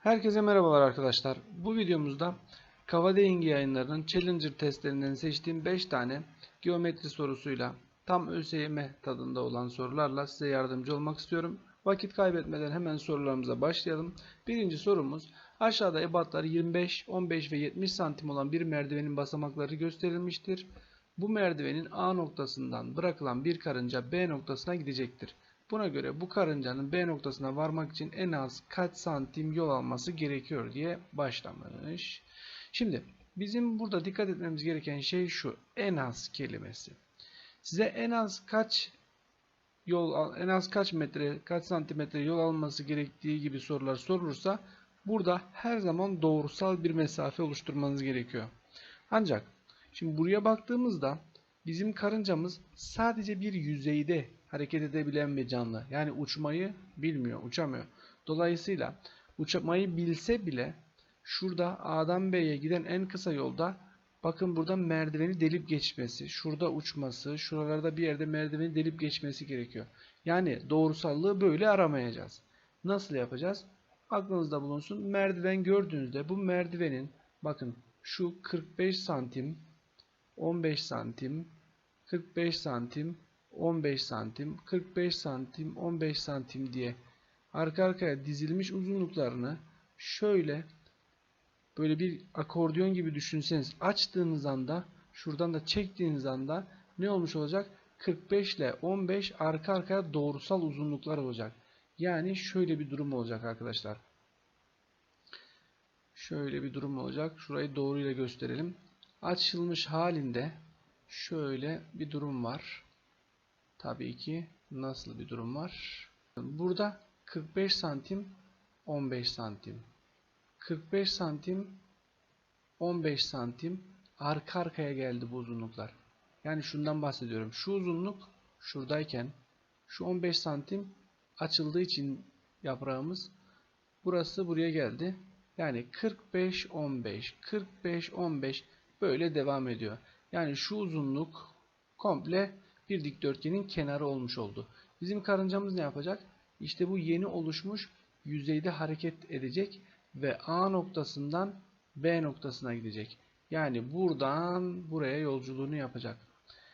Herkese merhabalar arkadaşlar. Bu videomuzda Kavadengi yayınlarının Challenger testlerinden seçtiğim 5 tane geometri sorusuyla tam ÖSYM tadında olan sorularla size yardımcı olmak istiyorum. Vakit kaybetmeden hemen sorularımıza başlayalım. Birinci sorumuz aşağıda ebatları 25, 15 ve 70 santim olan bir merdivenin basamakları gösterilmiştir. Bu merdivenin A noktasından bırakılan bir karınca B noktasına gidecektir. Buna göre bu karıncanın B noktasına varmak için en az kaç santim yol alması gerekiyor diye başlamış. Şimdi bizim burada dikkat etmemiz gereken şey şu. En az kelimesi. Size en az kaç yol en az kaç metre, kaç santimetre yol alması gerektiği gibi sorular sorulursa burada her zaman doğrusal bir mesafe oluşturmanız gerekiyor. Ancak şimdi buraya baktığımızda bizim karıncamız sadece bir yüzeyde hareket edebilen bir canlı. Yani uçmayı bilmiyor, uçamıyor. Dolayısıyla uçmayı bilse bile şurada A'dan B'ye giden en kısa yolda bakın burada merdiveni delip geçmesi, şurada uçması, şuralarda bir yerde merdiveni delip geçmesi gerekiyor. Yani doğrusallığı böyle aramayacağız. Nasıl yapacağız? Aklınızda bulunsun. Merdiven gördüğünüzde bu merdivenin bakın şu 45 santim 15 santim 45 santim 15 santim 45 santim 15 santim diye arka arkaya dizilmiş uzunluklarını şöyle böyle bir akordeon gibi düşünseniz açtığınız anda şuradan da çektiğiniz anda ne olmuş olacak? 45 ile 15 arka arkaya doğrusal uzunluklar olacak. Yani şöyle bir durum olacak arkadaşlar. Şöyle bir durum olacak. Şurayı doğruyla gösterelim. Açılmış halinde şöyle bir durum var. Tabii ki nasıl bir durum var? Burada 45 santim 15 santim 45 santim 15 santim arka arkaya geldi bu uzunluklar. Yani şundan bahsediyorum. Şu uzunluk şuradayken şu 15 santim açıldığı için yaprağımız burası buraya geldi. Yani 45 15 45 15 böyle devam ediyor. Yani şu uzunluk komple bir dikdörtgenin kenarı olmuş oldu. Bizim karıncamız ne yapacak? İşte bu yeni oluşmuş yüzeyde hareket edecek ve A noktasından B noktasına gidecek. Yani buradan buraya yolculuğunu yapacak.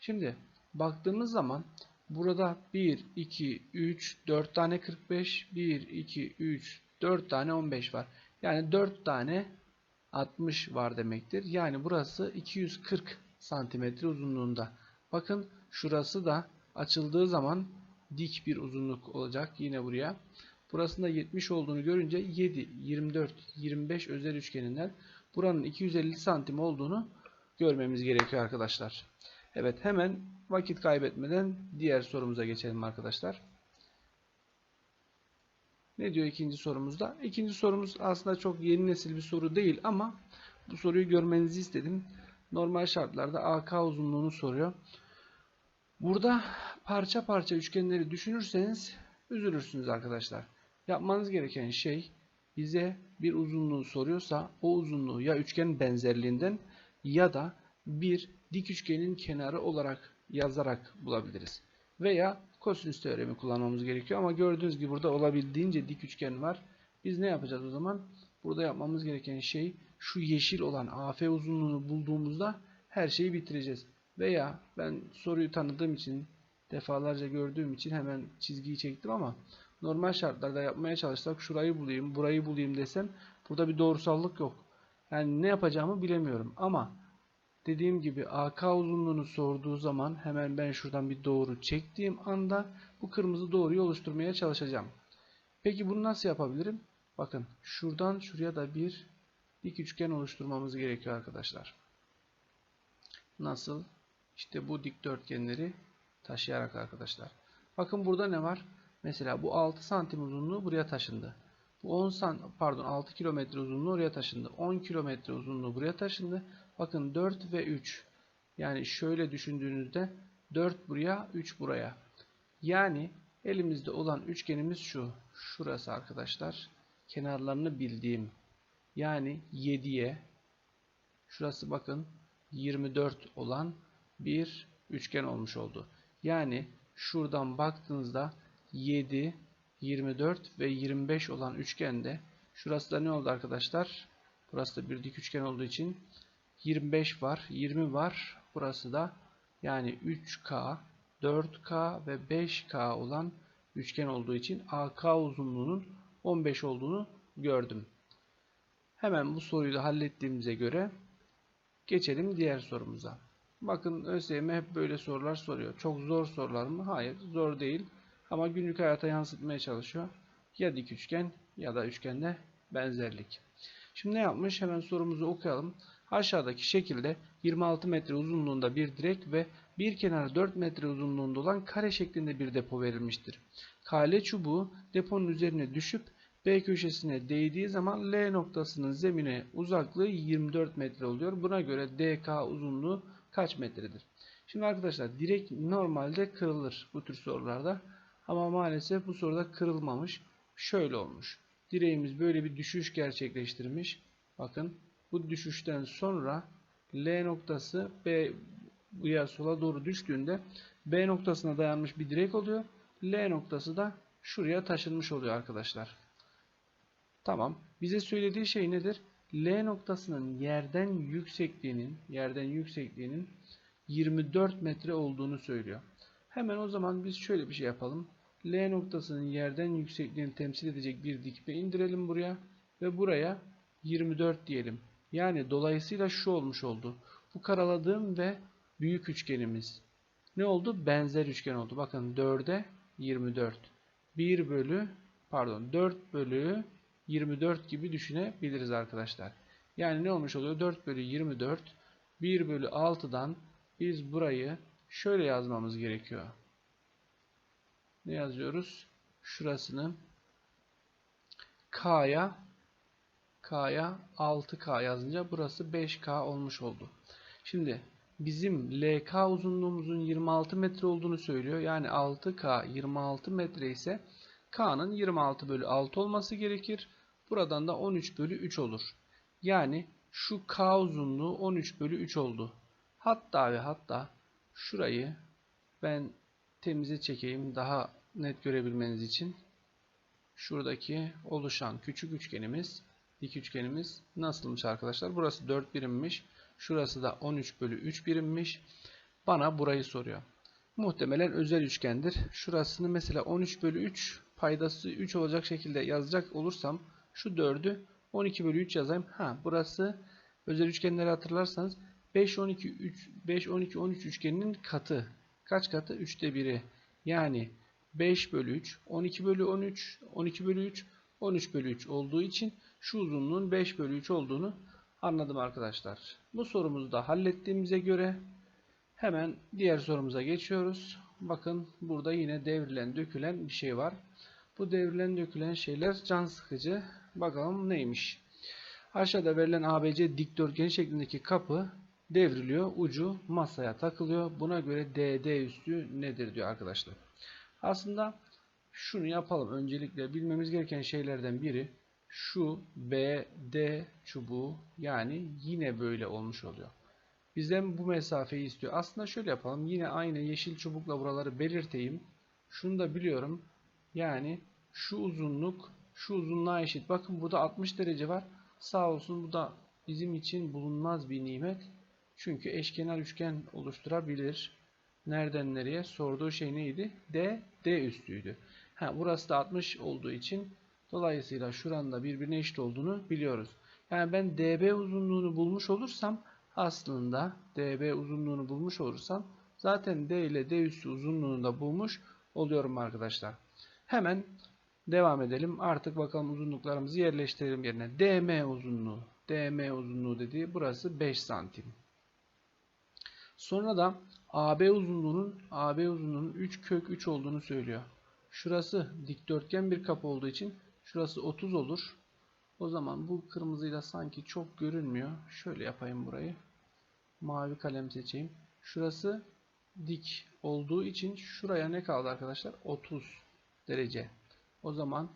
Şimdi baktığımız zaman burada 1, 2, 3, 4 tane 45, 1, 2, 3, 4 tane 15 var. Yani 4 tane 60 var demektir. Yani burası 240 santimetre uzunluğunda. Bakın şurası da açıldığı zaman dik bir uzunluk olacak yine buraya. Burasında 70 olduğunu görünce 7, 24, 25 özel üçgeninden buranın 250 santim olduğunu görmemiz gerekiyor arkadaşlar. Evet hemen vakit kaybetmeden diğer sorumuza geçelim arkadaşlar. Ne diyor ikinci sorumuzda? İkinci sorumuz aslında çok yeni nesil bir soru değil ama bu soruyu görmenizi istedim. Normal şartlarda AK uzunluğunu soruyor. Burada parça parça üçgenleri düşünürseniz üzülürsünüz arkadaşlar. Yapmanız gereken şey bize bir uzunluğu soruyorsa o uzunluğu ya üçgen benzerliğinden ya da bir dik üçgenin kenarı olarak yazarak bulabiliriz. Veya kosinüs teoremi kullanmamız gerekiyor ama gördüğünüz gibi burada olabildiğince dik üçgen var. Biz ne yapacağız o zaman? Burada yapmamız gereken şey şu yeşil olan AF uzunluğunu bulduğumuzda her şeyi bitireceğiz. Veya ben soruyu tanıdığım için defalarca gördüğüm için hemen çizgiyi çektim ama normal şartlarda yapmaya çalışsak şurayı bulayım, burayı bulayım desem burada bir doğrusallık yok. Yani ne yapacağımı bilemiyorum ama dediğim gibi AK uzunluğunu sorduğu zaman hemen ben şuradan bir doğru çektiğim anda bu kırmızı doğruyu oluşturmaya çalışacağım. Peki bunu nasıl yapabilirim? Bakın şuradan şuraya da bir dik üçgen oluşturmamız gerekiyor arkadaşlar. Nasıl? İşte bu dikdörtgenleri taşıyarak arkadaşlar. Bakın burada ne var? Mesela bu 6 santim uzunluğu buraya taşındı. Bu 10 san pardon 6 kilometre uzunluğu oraya taşındı. 10 kilometre uzunluğu buraya taşındı. Bakın 4 ve 3. Yani şöyle düşündüğünüzde 4 buraya 3 buraya. Yani elimizde olan üçgenimiz şu. Şurası arkadaşlar. Kenarlarını bildiğim. Yani 7'ye şurası bakın 24 olan bir üçgen olmuş oldu. Yani şuradan baktığınızda 7, 24 ve 25 olan üçgende Şurası da ne oldu arkadaşlar? Burası da bir dik üçgen olduğu için 25 var, 20 var. Burası da yani 3K, 4K ve 5K olan üçgen olduğu için AK uzunluğunun 15 olduğunu gördüm. Hemen bu soruyu da hallettiğimize göre geçelim diğer sorumuza. Bakın ÖSYM hep böyle sorular soruyor. Çok zor sorular mı? Hayır, zor değil. Ama günlük hayata yansıtmaya çalışıyor. Ya dik üçgen ya da üçgende benzerlik. Şimdi ne yapmış? Hemen sorumuzu okuyalım. Aşağıdaki şekilde 26 metre uzunluğunda bir direk ve bir kenarı 4 metre uzunluğunda olan kare şeklinde bir depo verilmiştir. Kale çubuğu deponun üzerine düşüp B köşesine değdiği zaman L noktasının zemine uzaklığı 24 metre oluyor. Buna göre DK uzunluğu kaç metredir? Şimdi arkadaşlar direk normalde kırılır bu tür sorularda. Ama maalesef bu soruda kırılmamış. Şöyle olmuş. Direğimiz böyle bir düşüş gerçekleştirmiş. Bakın bu düşüşten sonra L noktası B ya sola doğru düştüğünde B noktasına dayanmış bir direk oluyor. L noktası da şuraya taşınmış oluyor arkadaşlar. Tamam. Bize söylediği şey nedir? L noktasının yerden yüksekliğinin yerden yüksekliğinin 24 metre olduğunu söylüyor. Hemen o zaman biz şöyle bir şey yapalım. L noktasının yerden yüksekliğini temsil edecek bir dikme indirelim buraya ve buraya 24 diyelim. Yani dolayısıyla şu olmuş oldu. Bu karaladığım ve büyük üçgenimiz ne oldu? Benzer üçgen oldu. Bakın 4'e 24. 1 bölü pardon 4 bölü 24 gibi düşünebiliriz arkadaşlar. Yani ne olmuş oluyor? 4 bölü 24 1 bölü 6'dan biz burayı şöyle yazmamız gerekiyor. Ne yazıyoruz? Şurasını K'ya K'ya 6K yazınca burası 5K olmuş oldu. Şimdi bizim LK uzunluğumuzun 26 metre olduğunu söylüyor. Yani 6K 26 metre ise K'nın 26 bölü 6 olması gerekir. Buradan da 13 bölü 3 olur. Yani şu K uzunluğu 13 bölü 3 oldu. Hatta ve hatta şurayı ben temize çekeyim daha net görebilmeniz için. Şuradaki oluşan küçük üçgenimiz, dik üçgenimiz nasılmış arkadaşlar? Burası 4 birimmiş. Şurası da 13 bölü 3 birimmiş. Bana burayı soruyor. Muhtemelen özel üçgendir. Şurasını mesela 13 bölü 3 paydası 3 olacak şekilde yazacak olursam şu 4'ü 12 bölü 3 yazayım. Ha burası özel üçgenleri hatırlarsanız 5 12 3 5 12 13 üçgeninin katı. Kaç katı? 3'te 1'i. Yani 5 bölü 3, 12 bölü 13, 12 bölü 3, 13 bölü 3 olduğu için şu uzunluğun 5 bölü 3 olduğunu anladım arkadaşlar. Bu sorumuzu da hallettiğimize göre hemen diğer sorumuza geçiyoruz. Bakın burada yine devrilen dökülen bir şey var. Bu devrilen dökülen şeyler can sıkıcı. Bakalım neymiş. Aşağıda verilen ABC dikdörtgen şeklindeki kapı devriliyor. Ucu masaya takılıyor. Buna göre DD üstü nedir diyor arkadaşlar. Aslında şunu yapalım. Öncelikle bilmemiz gereken şeylerden biri şu BD çubuğu yani yine böyle olmuş oluyor. Bizden bu mesafeyi istiyor. Aslında şöyle yapalım. Yine aynı yeşil çubukla buraları belirteyim. Şunu da biliyorum. Yani şu uzunluk şu uzunluğa eşit. Bakın burada 60 derece var. Sağ olsun bu da bizim için bulunmaz bir nimet. Çünkü eşkenar üçgen oluşturabilir. Nereden nereye? Sorduğu şey neydi? D, D üstüydü. Ha, burası da 60 olduğu için dolayısıyla şuranın da birbirine eşit olduğunu biliyoruz. Yani ben DB uzunluğunu bulmuş olursam aslında DB uzunluğunu bulmuş olursam zaten D ile D üstü uzunluğunu da bulmuş oluyorum arkadaşlar. Hemen devam edelim. Artık bakalım uzunluklarımızı yerleştirelim yerine. DM uzunluğu. DM uzunluğu dediği burası 5 santim. Sonra da AB uzunluğunun AB uzunluğunun 3 kök 3 olduğunu söylüyor. Şurası dikdörtgen bir kapı olduğu için şurası 30 olur. O zaman bu kırmızıyla sanki çok görünmüyor. Şöyle yapayım burayı. Mavi kalem seçeyim. Şurası dik olduğu için şuraya ne kaldı arkadaşlar? 30 derece. O zaman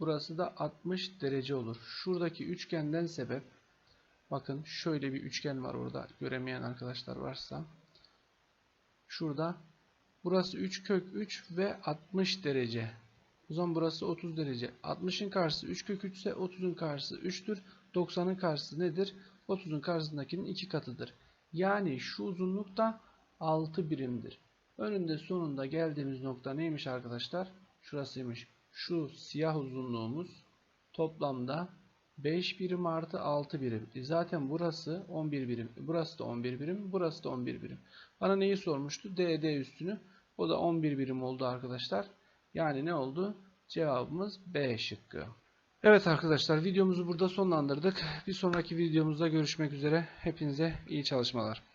burası da 60 derece olur. Şuradaki üçgenden sebep bakın şöyle bir üçgen var orada göremeyen arkadaşlar varsa şurada burası 3 kök 3 ve 60 derece. O zaman burası 30 derece. 60'ın karşısı 3 kök 3 ise 30'un karşısı 3'tür. 90'ın karşısı nedir? 30'un karşısındakinin 2 katıdır. Yani şu uzunluk da 6 birimdir. Önünde sonunda geldiğimiz nokta neymiş arkadaşlar? Şurasıymış. Şu siyah uzunluğumuz toplamda 5 birim artı 6 birim. E zaten burası 11 birim. Burası da 11 birim. Burası da 11 birim. Bana neyi sormuştu? DD üstünü. O da 11 birim oldu arkadaşlar. Yani ne oldu? Cevabımız B şıkkı. Evet arkadaşlar videomuzu burada sonlandırdık. Bir sonraki videomuzda görüşmek üzere. Hepinize iyi çalışmalar.